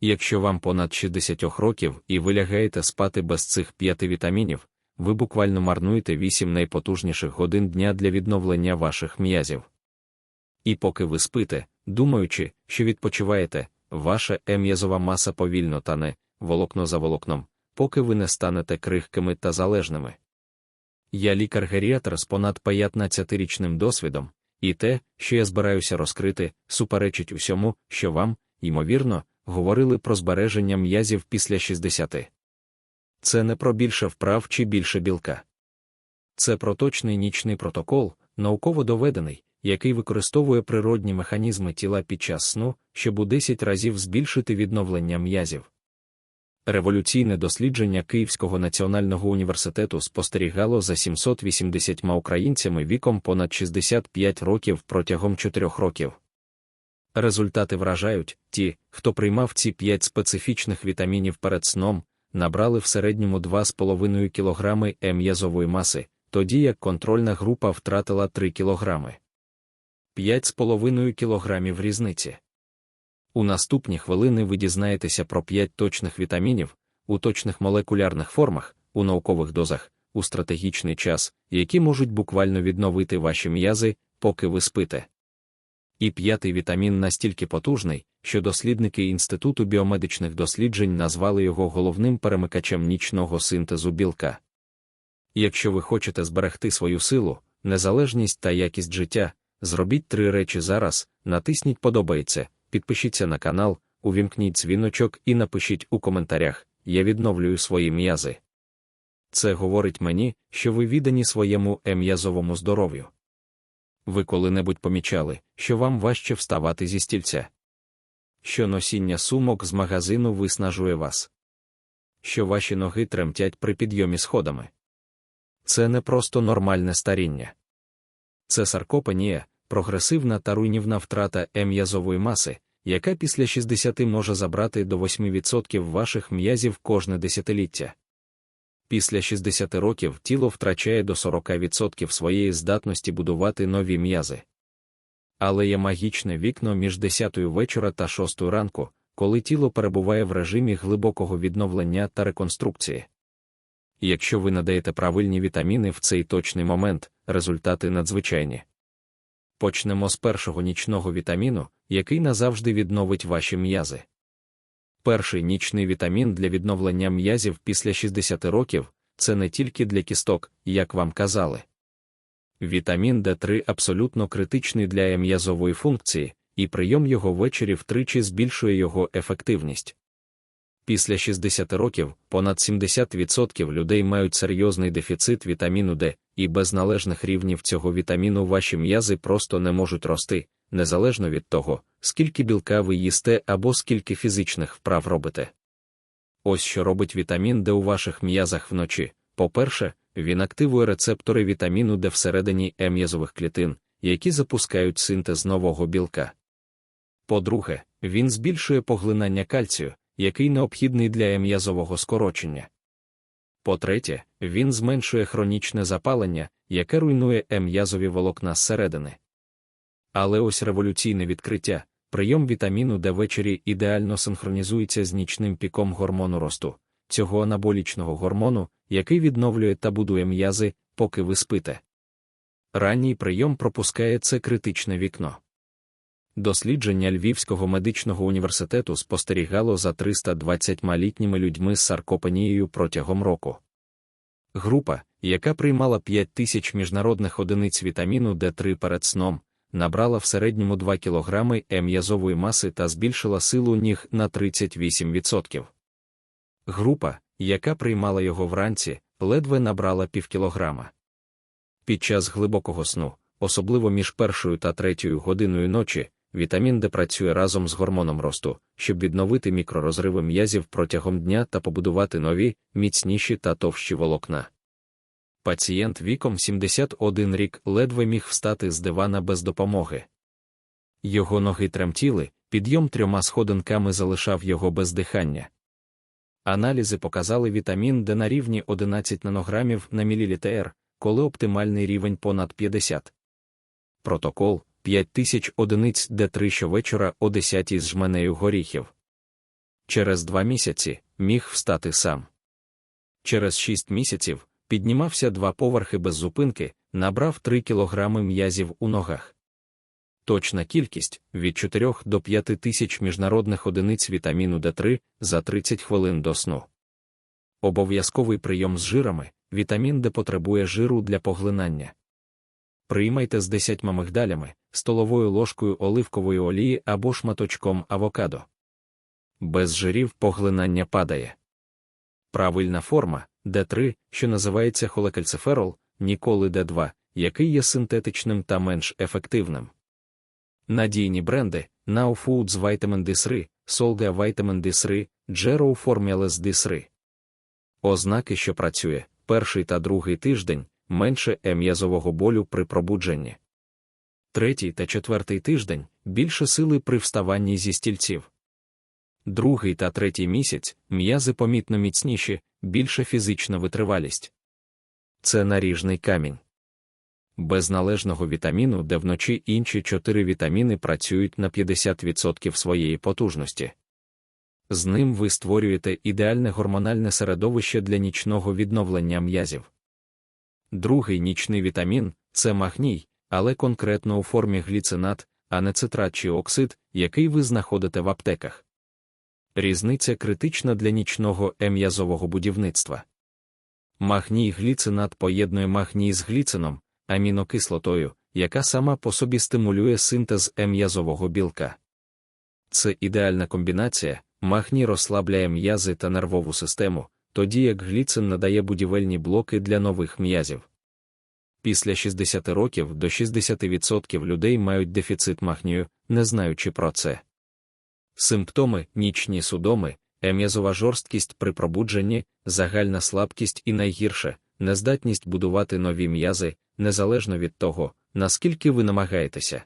Якщо вам понад 60 років і ви лягаєте спати без цих п'яти вітамінів, ви буквально марнуєте 8 найпотужніших годин дня для відновлення ваших м'язів. І поки ви спите, думаючи, що відпочиваєте, ваша ем'язова маса повільно тане, волокно за волокном, поки ви не станете крихкими та залежними. Я лікар-геріатр з понад 15-річним досвідом, і те, що я збираюся розкрити, суперечить усьому, що вам, ймовірно, говорили про збереження м'язів після 60. Це не про більше вправ чи більше білка. Це про точний нічний протокол, науково доведений, який використовує природні механізми тіла під час сну, щоб у 10 разів збільшити відновлення м'язів. Революційне дослідження Київського національного університету спостерігало за 780 українцями віком понад 65 років протягом 4 років. Результати вражають ті, хто приймав ці 5 специфічних вітамінів перед сном, набрали в середньому 2,5 кг м'язової маси, тоді як контрольна група втратила 3 кг. 5,5 кг різниці. У наступні хвилини ви дізнаєтеся про 5 точних вітамінів, у точних молекулярних формах, у наукових дозах, у стратегічний час, які можуть буквально відновити ваші м'язи, поки ви спите. І п'ятий вітамін настільки потужний, що дослідники Інституту біомедичних досліджень назвали його головним перемикачем нічного синтезу білка. Якщо ви хочете зберегти свою силу, незалежність та якість життя, зробіть три речі зараз, натисніть подобається, підпишіться на канал, увімкніть дзвіночок і напишіть у коментарях Я відновлюю свої м'язи. Це говорить мені, що ви віддані своєму ем'язовому здоров'ю. Ви коли-небудь помічали, що вам важче вставати зі стільця, що носіння сумок з магазину виснажує вас, що ваші ноги тремтять при підйомі сходами. Це не просто нормальне старіння. Це саркопенія, прогресивна та руйнівна втрата ем'язової маси, яка після 60 може забрати до 8% ваших м'язів кожне десятиліття. Після 60 років тіло втрачає до 40% своєї здатності будувати нові м'язи. Але є магічне вікно між 10 вечора та 6 ранку, коли тіло перебуває в режимі глибокого відновлення та реконструкції. Якщо ви надаєте правильні вітаміни в цей точний момент, результати надзвичайні. Почнемо з першого нічного вітаміну, який назавжди відновить ваші м'язи. Перший нічний вітамін для відновлення м'язів після 60 років це не тільки для кісток, як вам казали. Вітамін D3 абсолютно критичний для м'язової функції, і прийом його ввечері втричі збільшує його ефективність. Після 60 років понад 70% людей мають серйозний дефіцит вітаміну D, і без належних рівнів цього вітаміну ваші м'язи просто не можуть рости, незалежно від того, скільки білка ви їсте або скільки фізичних вправ робите. Ось що робить вітамін D у ваших м'язах вночі. По-перше, він активує рецептори вітаміну D всередині м'язових клітин, які запускають синтез нового білка. По-друге, він збільшує поглинання кальцію, який необхідний для м'язового скорочення. По-третє, він зменшує хронічне запалення, яке руйнує м'язові волокна зсередини. Але ось революційне відкриття, прийом вітаміну Д ввечері ідеально синхронізується з нічним піком гормону росту, цього анаболічного гормону, який відновлює та будує м'язи, поки ви спите. Ранній прийом пропускає це критичне вікно. Дослідження Львівського медичного університету спостерігало за 320 літніми людьми з саркопенією протягом року. Група, яка приймала 5 тисяч міжнародних одиниць вітаміну D3 перед сном, набрала в середньому 2 кг м'язової маси та збільшила силу ніг на 38%. Група, яка приймала його вранці, ледве набрала півкілограма. Під час глибокого сну, особливо між першою та третьою годиною ночі, Вітамін Д працює разом з гормоном росту, щоб відновити мікророзриви м'язів протягом дня та побудувати нові, міцніші та товщі волокна. Пацієнт віком 71 рік ледве міг встати з дивана без допомоги. Його ноги тремтіли, підйом трьома сходинками залишав його без дихання. Аналізи показали вітамін Д на рівні 11 нанограмів на мілілітр, коли оптимальний рівень понад 50. Протокол 5 тисяч одиниць Д3 щовечора о 10 з жменею горіхів. через два місяці міг встати сам. Через шість місяців піднімався два поверхи без зупинки, набрав 3 кілограми м'язів у ногах. Точна кількість від 4 до 5 тисяч міжнародних одиниць вітаміну D3 за 30 хвилин до сну. Обов'язковий прийом з жирами, вітамін Д потребує жиру для поглинання. Приймайте з 10 мигдалями, столовою ложкою оливкової олії або шматочком авокадо. Без жирів поглинання падає. Правильна форма D3, що називається холекальциферол, ніколи D2, який є синтетичним та менш ефективним. Надійні бренди Now Foods Vitamin D3, Solga Vitamin D3, Gero Formulas D3. Ознаки, що працює, перший та другий тиждень менше м'язового болю при пробудженні. Третій та четвертий тиждень більше сили при вставанні зі стільців. Другий та третій місяць м'язи помітно міцніші, більша фізична витривалість. Це наріжний камінь. Без належного вітаміну, де вночі інші чотири вітаміни працюють на 50% своєї потужності. З ним ви створюєте ідеальне гормональне середовище для нічного відновлення м'язів. Другий нічний вітамін це магній, але конкретно у формі гліцинат, а не цитрат чи оксид, який ви знаходите в аптеках. Різниця критична для нічного ем'язового будівництва. Магній гліцинат поєднує магній з гліцином, амінокислотою, яка сама по собі стимулює синтез ем'язового білка. Це ідеальна комбінація, магній розслабляє м'язи та нервову систему, тоді як гліцин надає будівельні блоки для нових м'язів. Після 60 років до 60% людей мають дефіцит магнію, не знаючи про це. Симптоми нічні судоми, ем'язова жорсткість при пробудженні, загальна слабкість і найгірше нездатність будувати нові м'язи, незалежно від того, наскільки ви намагаєтеся.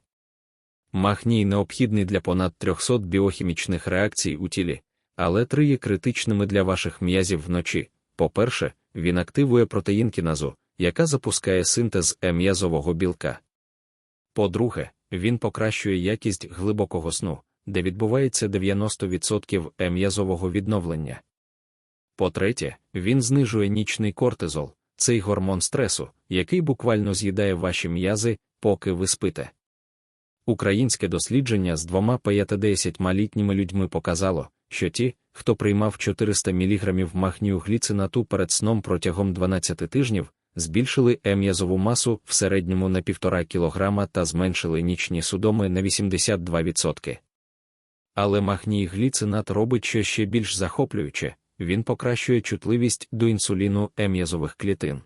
Магній необхідний для понад 300 біохімічних реакцій у тілі, але три є критичними для ваших м'язів вночі. По-перше, він активує протеїн кіназу, яка запускає синтез м'язового білка. По-друге, він покращує якість глибокого сну, де відбувається 90% м'язового відновлення. По-третє, він знижує нічний кортизол, цей гормон стресу, який буквально з'їдає ваші м'язи, поки ви спите. Українське дослідження з двома 50 літніми людьми показало, що ті, хто приймав 400 мг магнію гліцинату перед сном протягом 12 тижнів, збільшили ем'язову масу в середньому на 1,5 кг та зменшили нічні судоми на 82%. Але магній гліцинат робить що ще більш захоплююче, він покращує чутливість до інсуліну ем'язових клітин.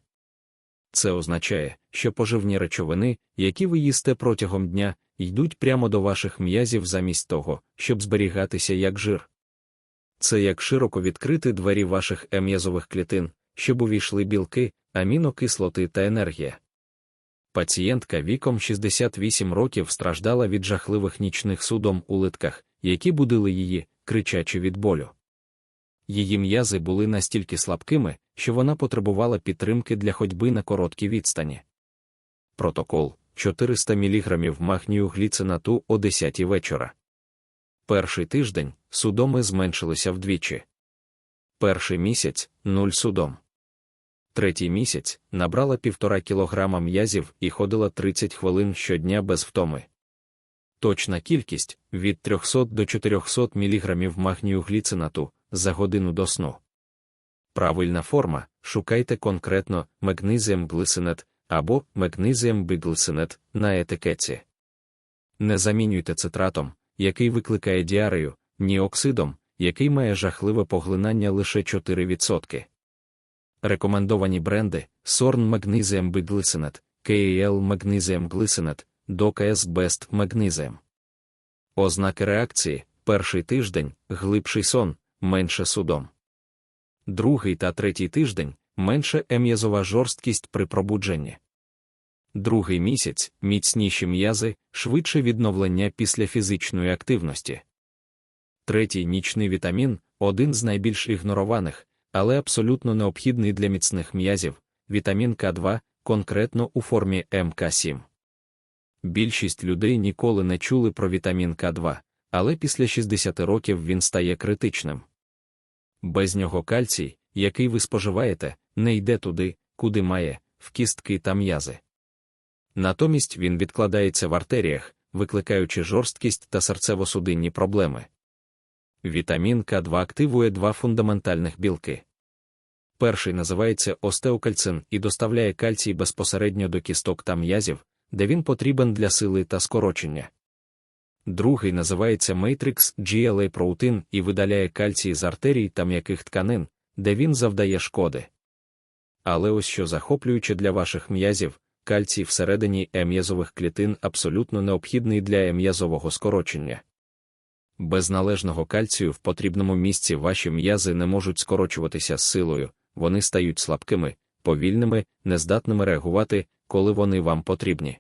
Це означає, що поживні речовини, які ви їсте протягом дня, йдуть прямо до ваших м'язів замість того, щоб зберігатися як жир. Це як широко відкрити двері ваших ем'язових клітин, щоб увійшли білки, амінокислоти та енергія. Пацієнтка віком 68 років страждала від жахливих нічних судом у литках, які будили її, кричачи від болю. Її м'язи були настільки слабкими, що вона потребувала підтримки для ходьби на короткій відстані. Протокол 400 мг магнію гліцинату о 10 вечора. Перший тиждень судоми зменшилися вдвічі. Перший місяць 0 судом. Третій місяць набрала півтора кілограма м'язів і ходила 30 хвилин щодня без втоми. Точна кількість від 300 до 400 мг магнію гліцинату за годину до сну. Правильна форма шукайте конкретно магнезієм глисинет або магнезієм биглисинет на етикетці. Не замінюйте цитратом, який викликає діарею, ні оксидом, який має жахливе поглинання лише 4%. Рекомендовані бренди Sorn Magnesium Biglycinate, KAL Magnesium Glycinate, DOKS Best Magnesium. Ознаки реакції перший тиждень глибший сон, менше судом. Другий та третій тиждень менше ем'язова жорсткість при пробудженні. Другий місяць міцніші м'язи, швидше відновлення після фізичної активності. Третій нічний вітамін один з найбільш ігнорованих, але абсолютно необхідний для міцних м'язів вітамін К2, конкретно у формі МК7. Більшість людей ніколи не чули про вітамін К2, але після 60 років він стає критичним. Без нього кальцій, який ви споживаєте, не йде туди, куди має, в кістки та м'язи. Натомість він відкладається в артеріях, викликаючи жорсткість та серцево-судинні проблеми. Вітамін К2 активує два фундаментальних білки. Перший називається остеокальцин і доставляє кальцій безпосередньо до кісток та м'язів, де він потрібен для сили та скорочення. Другий називається Matrix GLA проутин і видаляє кальцій з артерій та м'яких тканин, де він завдає шкоди. Але ось що захоплююче для ваших м'язів, кальцій всередині ем'язових клітин абсолютно необхідний для ем'язового скорочення. Без належного кальцію в потрібному місці ваші м'язи не можуть скорочуватися з силою, вони стають слабкими, повільними, нездатними реагувати, коли вони вам потрібні.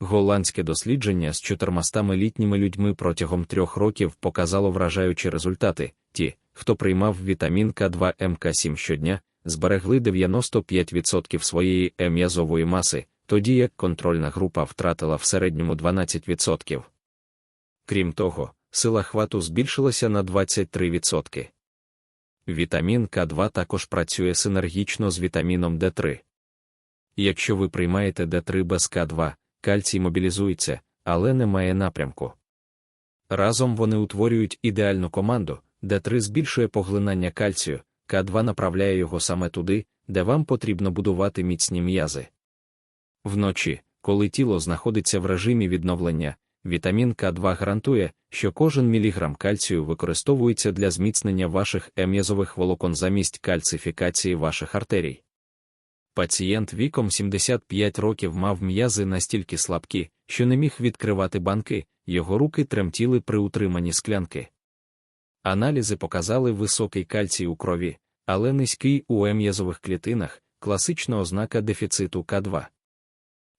Голландське дослідження з 400 літніми людьми протягом трьох років показало вражаючі результати. Ті, хто приймав вітамін К2 МК7 щодня, зберегли 95% своєї ем'язової маси, тоді як контрольна група втратила в середньому 12%. Крім того, сила хвату збільшилася на 23%. Вітамін К2 також працює синергічно з вітаміном Д3. Якщо ви приймаєте Д3 без К2, кальцій мобілізується, але не має напрямку. Разом вони утворюють ідеальну команду, Д3 збільшує поглинання кальцію, К2 направляє його саме туди, де вам потрібно будувати міцні м'язи. Вночі, коли тіло знаходиться в режимі відновлення, вітамін К2 гарантує, що кожен міліграм кальцію використовується для зміцнення ваших ем'язових волокон замість кальцифікації ваших артерій. Пацієнт віком 75 років мав м'язи настільки слабкі, що не міг відкривати банки, його руки тремтіли при утриманні склянки. Аналізи показали високий кальцій у крові, але низький у ем'язових клітинах, класична ознака дефіциту К2.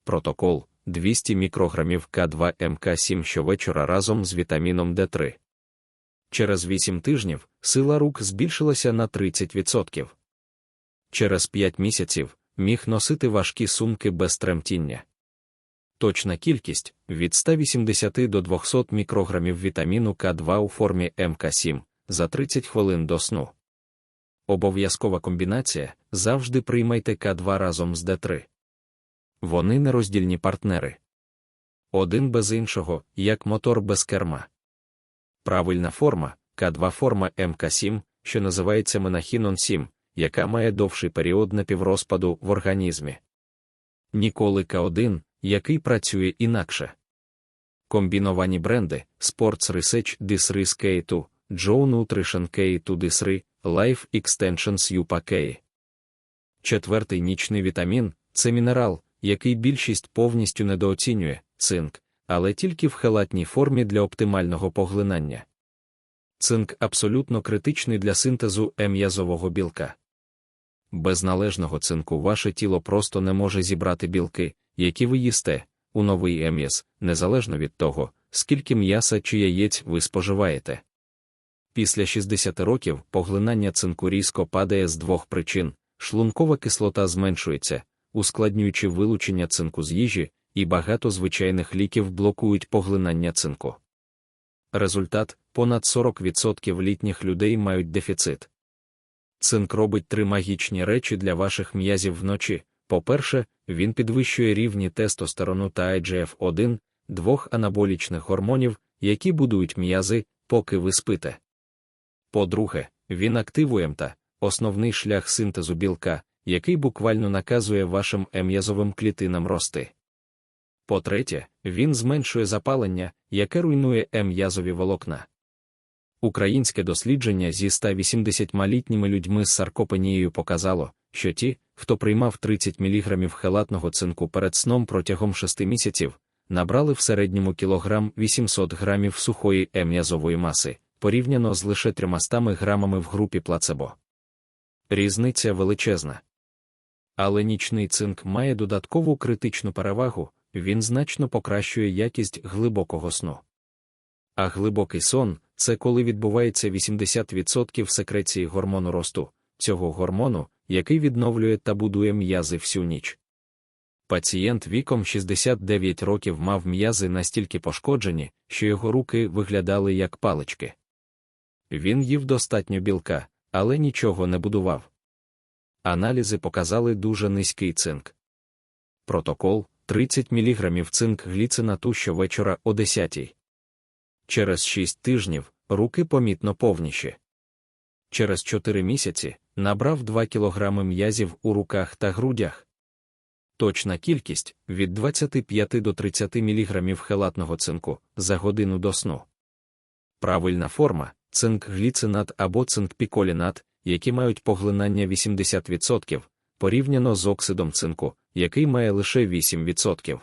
Протокол 200 мікрограмів К2 МК7 щовечора разом з вітаміном Д3. Через 8 тижнів сила рук збільшилася на 30%. Через 5 місяців міг носити важкі сумки без тремтіння. Точна кількість від 180 до 200 мікрограмів вітаміну К2 у формі МК7 за 30 хвилин до сну. Обов'язкова комбінація завжди приймайте К2 разом з Д3. Вони нероздільні партнери. Один без іншого, як мотор без керма. Правильна форма К2 форма МК7, що називається Менахінон 7, яка має довший період напіврозпаду в організмі. Ніколи К1, який працює інакше. Комбіновані бренди Sports Research Disris K2, Joe Nutrition K2 Disri, Life Extensions UPA K. Четвертий нічний вітамін це мінерал, який більшість повністю недооцінює цинк, але тільки в хелатній формі для оптимального поглинання. Цинк абсолютно критичний для синтезу ем'язового білка. Без належного цинку ваше тіло просто не може зібрати білки, які ви їсте, у новий ем'яз, незалежно від того, скільки м'яса чи яєць ви споживаєте. Після 60 років поглинання цинку різко падає з двох причин: шлункова кислота зменшується, ускладнюючи вилучення цинку з їжі, і багато звичайних ліків блокують поглинання цинку. Результат понад 40% літніх людей мають дефіцит. Цинк робить три магічні речі для ваших м'язів вночі. По-перше, він підвищує рівні тестостерону та IGF-1, двох анаболічних гормонів, які будують м'язи, поки ви спите. По-друге, він активує МТА, основний шлях синтезу білка, який буквально наказує вашим ем'язовим клітинам рости. По-третє, він зменшує запалення, яке руйнує ем'язові волокна. Українське дослідження зі 180-літніми людьми з саркопенією показало, що ті, хто приймав 30 мг хелатного цинку перед сном протягом 6 місяців, набрали в середньому кілограм 800 грамів сухої ем'язової маси, порівняно з лише 300 грамами в групі плацебо. Різниця величезна. Але нічний цинк має додаткову критичну перевагу, він значно покращує якість глибокого сну. А глибокий сон це коли відбувається 80% секреції гормону росту, цього гормону, який відновлює та будує м'язи всю ніч. Пацієнт віком 69 років мав м'язи настільки пошкоджені, що його руки виглядали як палички. Він їв достатньо білка, але нічого не будував. Аналізи показали дуже низький цинк. Протокол 30 мг цинк гліцинату щовечора о 10. Через 6 тижнів руки помітно повніші. Через 4 місяці набрав 2 кг м'язів у руках та грудях. Точна кількість від 25 до 30 мг хелатного цинку за годину до сну. Правильна форма цинк гліцинат або цинк піколінат, які мають поглинання 80%, порівняно з оксидом цинку, який має лише 8%.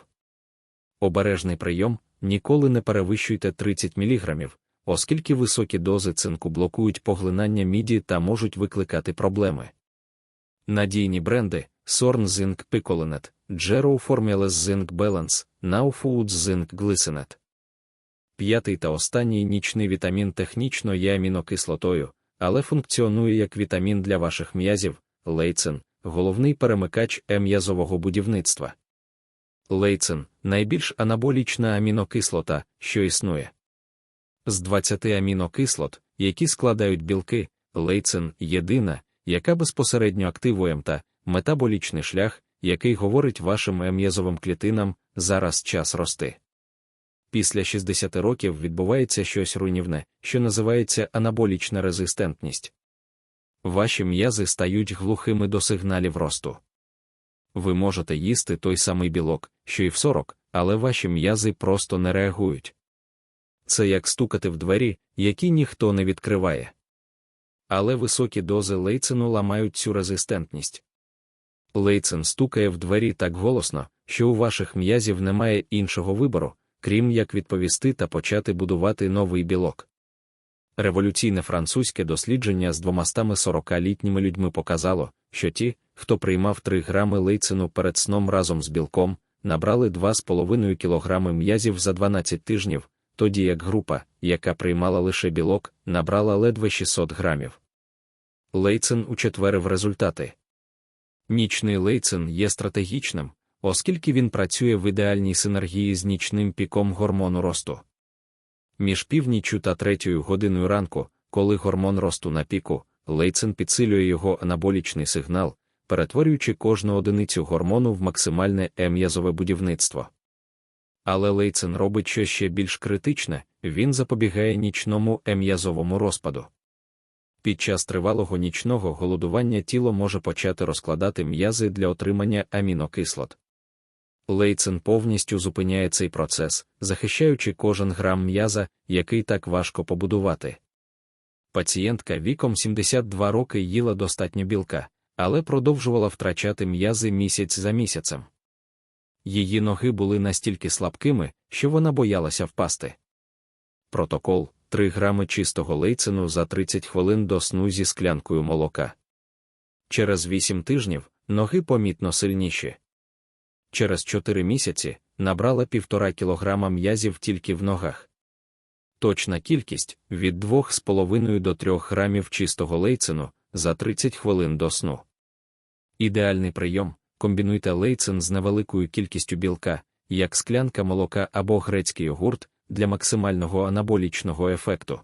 Обережний прийом ніколи не перевищуйте 30 мг, оскільки високі дози цинку блокують поглинання міді та можуть викликати проблеми. Надійні бренди Sorn Zinc Picolinate, Gero Formulas Zinc Balance, Now Foods Zinc Glycinate. П'ятий та останній нічний вітамін технічно є амінокислотою, але функціонує як вітамін для ваших м'язів, лейцин, головний перемикач м'язового будівництва. Лейцин найбільш анаболічна амінокислота, що існує. З 20 амінокислот, які складають білки, лейцин єдина, яка безпосередньо активує МТА, метаболічний шлях, який говорить вашим м'язовим клітинам зараз час рости. Після 60 років відбувається щось руйнівне, що називається анаболічна резистентність. Ваші м'язи стають глухими до сигналів росту. Ви можете їсти той самий білок, що й в 40, але ваші м'язи просто не реагують. Це як стукати в двері, які ніхто не відкриває. Але високі дози лейцину ламають цю резистентність. Лейцин стукає в двері так голосно, що у ваших м'язів немає іншого вибору, крім як відповісти та почати будувати новий білок. Революційне французьке дослідження з 240-літніми людьми показало, що ті, хто приймав 3 грами лейцину перед сном разом з білком, набрали 2,5 кг м'язів за 12 тижнів, тоді як група, яка приймала лише білок, набрала ледве 600 грамів. Лейцин учетверив результати. Нічний лейцин є стратегічним, оскільки він працює в ідеальній синергії з нічним піком гормону росту. Між північю та третьою годиною ранку, коли гормон росту на піку, лейцин підсилює його анаболічний сигнал, перетворюючи кожну одиницю гормону в максимальне ем'язове будівництво. Але лейцин робить що ще більш критичне, він запобігає нічному ем'язовому розпаду. Під час тривалого нічного голодування тіло може почати розкладати м'язи для отримання амінокислот. Лейцин повністю зупиняє цей процес, захищаючи кожен грам м'яза, який так важко побудувати. Пацієнтка віком 72 роки їла достатньо білка, але продовжувала втрачати м'язи місяць за місяцем. Її ноги були настільки слабкими, що вона боялася впасти. Протокол 3 грами чистого лейцину за 30 хвилин до сну зі склянкою молока. Через 8 тижнів ноги помітно сильніші. Через 4 місяці набрала 1,5 кг м'язів тільки в ногах. Точна кількість від 2,5 до 3 грамів чистого лейцину за 30 хвилин до сну. Ідеальний прийом комбінуйте лейцин з невеликою кількістю білка, як склянка молока або грецький йогурт для максимального анаболічного ефекту.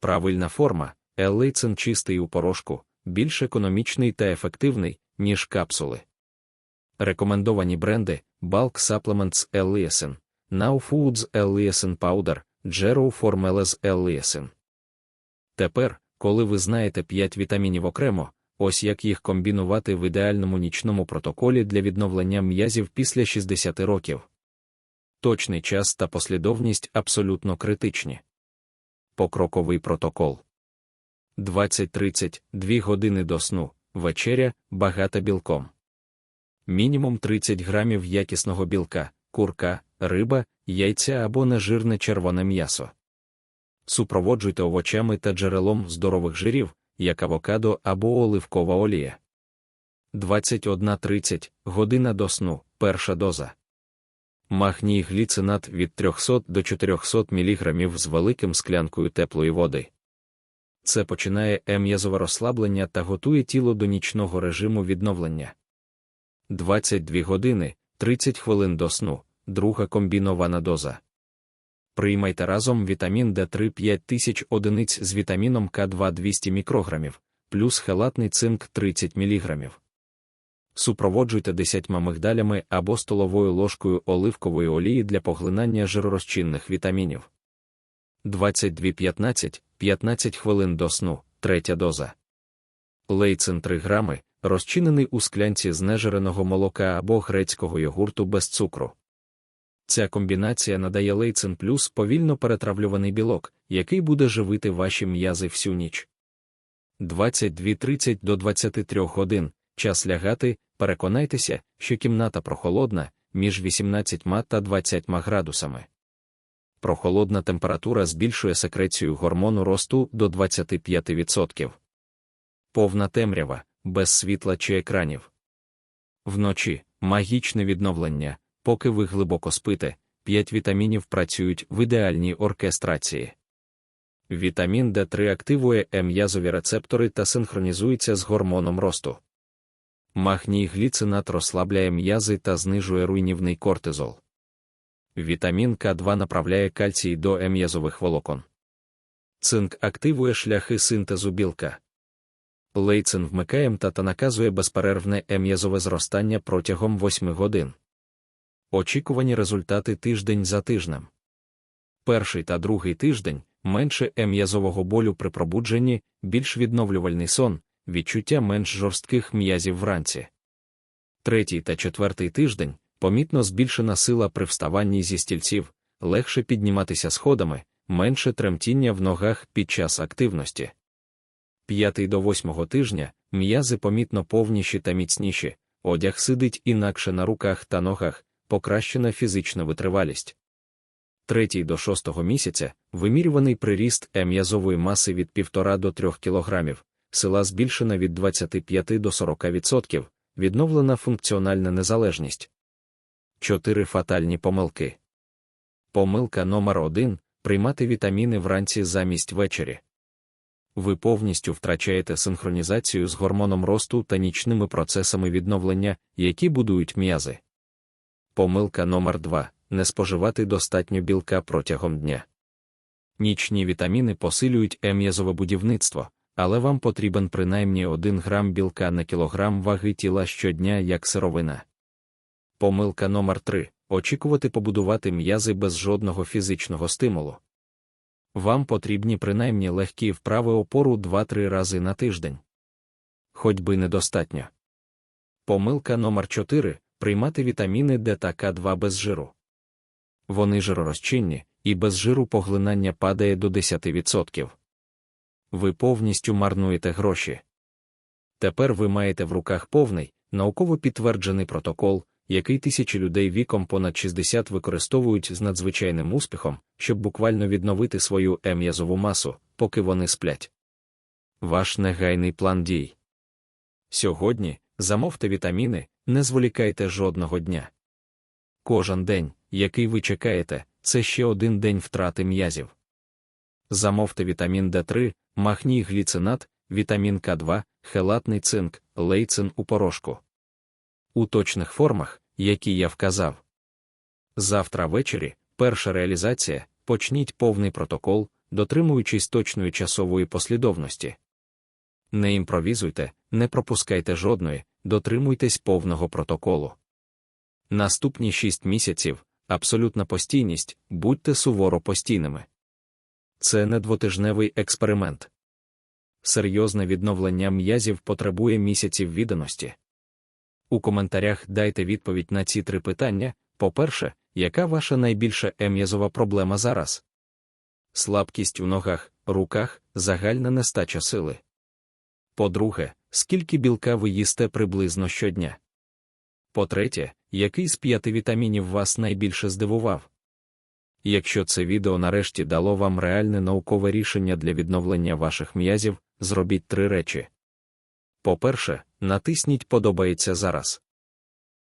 Правильна форма L-лейцин чистий у порошку, більш економічний та ефективний, ніж капсули. Рекомендовані бренди Bulk Supplements L-leucin, Now Foods L-leucin Powder, Gero Formulas L-leucin. Тепер, коли ви знаєте 5 вітамінів окремо, ось як їх комбінувати в ідеальному нічному протоколі для відновлення м'язів після 60 років. Точний час та послідовність абсолютно критичні. Покроковий протокол 20-30, 2 години до сну, вечеря, багата білком. Мінімум 30 грамів якісного білка, курка, риба, яйця або нежирне червоне м'ясо. Супроводжуйте овочами та джерелом здорових жирів, як авокадо або оливкова олія. 21.30 година до сну, перша доза. Магній гліцинат від 300 до 400 мг з великим склянкою теплої води. Це починає ем'язове розслаблення та готує тіло до нічного режиму відновлення. 22 години 30 хвилин до сну, друга комбінована доза. Приймайте разом вітамін D3 5000 одиниць з вітаміном К2 200 мікрограмів, плюс хелатний цинк 30 мг. Супроводжуйте 10 мигдалями або столовою ложкою оливкової олії для поглинання жиророзчинних вітамінів. 22-15 15 хвилин до сну, третя доза. Лейцин 3 грами, розчинений у склянці знежиреного молока або грецького йогурту без цукру. Ця комбінація надає лейцин плюс повільно перетравлюваний білок, який буде живити ваші м'язи всю ніч. 22.30 до 23 годин. Час лягати, переконайтеся, що кімната прохолодна між 18 та 20 градусами. Прохолодна температура збільшує секрецію гормону росту до 25%. Повна темрява, без світла чи екранів. Вночі магічне відновлення, поки ви глибоко спите, 5 вітамінів працюють в ідеальній оркестрації. Вітамін D3 активує м'язові рецептори та синхронізується з гормоном росту. Магній гліцинат розслабляє м'язи та знижує руйнівний кортизол. Вітамін К2 направляє кальцій до ем'язових волокон. Цинк активує шляхи синтезу білка. Лейцин вмикає МТА та наказує безперервне ем'язове зростання протягом 8 годин. Очікувані результати тиждень за тижнем. Перший та другий тиждень менше ем'язового болю при пробудженні, більш відновлювальний сон, відчуття менш жорстких м'язів вранці. Третій та четвертий тиждень помітно збільшена сила при вставанні зі стільців, легше підніматися сходами, менше тремтіння в ногах під час активності. П'ятий до восьмого тижня м'язи помітно повніші та міцніші, одяг сидить інакше на руках та ногах, покращена фізична витривалість. Третій до шостого місяця вимірюваний приріст м'язової маси від 1,5 до 3 кг, сила збільшена від 25 до 40%, відновлена функціональна незалежність. 4 фатальні помилки. Помилка номер 1 приймати вітаміни вранці замість вечері. Ви повністю втрачаєте синхронізацію з гормоном росту та нічними процесами відновлення, які будують м'язи. Помилка номер 2 не споживати достатньо білка протягом дня. Нічні вітаміни посилюють ем'язове будівництво, але вам потрібен принаймні 1 грам білка на кілограм ваги тіла щодня як сировина. Помилка номер 3 очікувати побудувати м'язи без жодного фізичного стимулу. Вам потрібні принаймні легкі вправи опору 2-3 рази на тиждень. Хоч би недостатньо. Помилка номер 4 приймати вітаміни Д та К2 без жиру. Вони жиророзчинні, і без жиру поглинання падає до 10%. Ви повністю марнуєте гроші. Тепер ви маєте в руках повний, науково підтверджений протокол, який тисячі людей віком понад 60 використовують з надзвичайним успіхом, щоб буквально відновити свою ем'язову масу, поки вони сплять. Ваш негайний план дій. Сьогодні замовте вітаміни, не зволікайте жодного дня. Кожен день, який ви чекаєте, це ще один день втрати м'язів. Замовте вітамін D3, магній гліцинат, вітамін К2, хелатний цинк, лейцин у порошку. У точних формах, які я вказав. Завтра ввечері, перша реалізація, почніть повний протокол, дотримуючись точної часової послідовності. Не імпровізуйте, не пропускайте жодної, дотримуйтесь повного протоколу. Наступні 6 місяців абсолютна постійність, будьте суворо постійними. Це не двотижневий експеримент. Серйозне відновлення м'язів потребує місяців відданості. У коментарях дайте відповідь на ці три питання. По-перше, яка ваша найбільша ем'язова проблема зараз? Слабкість у ногах, руках, загальна нестача сили. По-друге, скільки білка ви їсте приблизно щодня? По-третє, який з п'яти вітамінів вас найбільше здивував? Якщо це відео нарешті дало вам реальне наукове рішення для відновлення ваших м'язів, зробіть три речі. По-перше, натисніть Подобається зараз.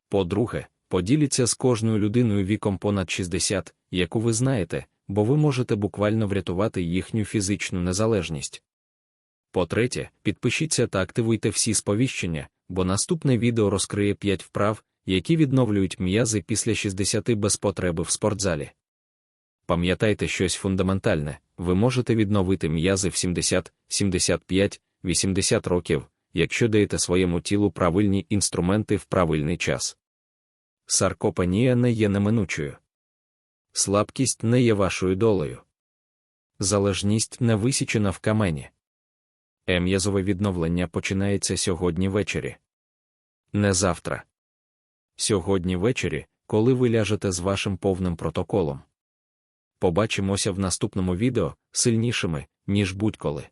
По-друге, поділіться з кожною людиною віком понад 60, яку ви знаєте, бо ви можете буквально врятувати їхню фізичну незалежність. По-третє, підпишіться та активуйте всі сповіщення, бо наступне відео розкриє 5 вправ, які відновлюють м'язи після 60 без потреби в спортзалі. Пам'ятайте щось фундаментальне, ви можете відновити м'язи в 70, 75, 80 років, якщо даєте своєму тілу правильні інструменти в правильний час. Саркопанія не є неминучою. Слабкість не є вашою долею. Залежність не висічена в камені. Ем'язове відновлення починається сьогодні ввечері. Не завтра. Сьогодні ввечері, коли ви ляжете з вашим повним протоколом. Побачимося в наступному відео сильнішими, ніж будь-коли.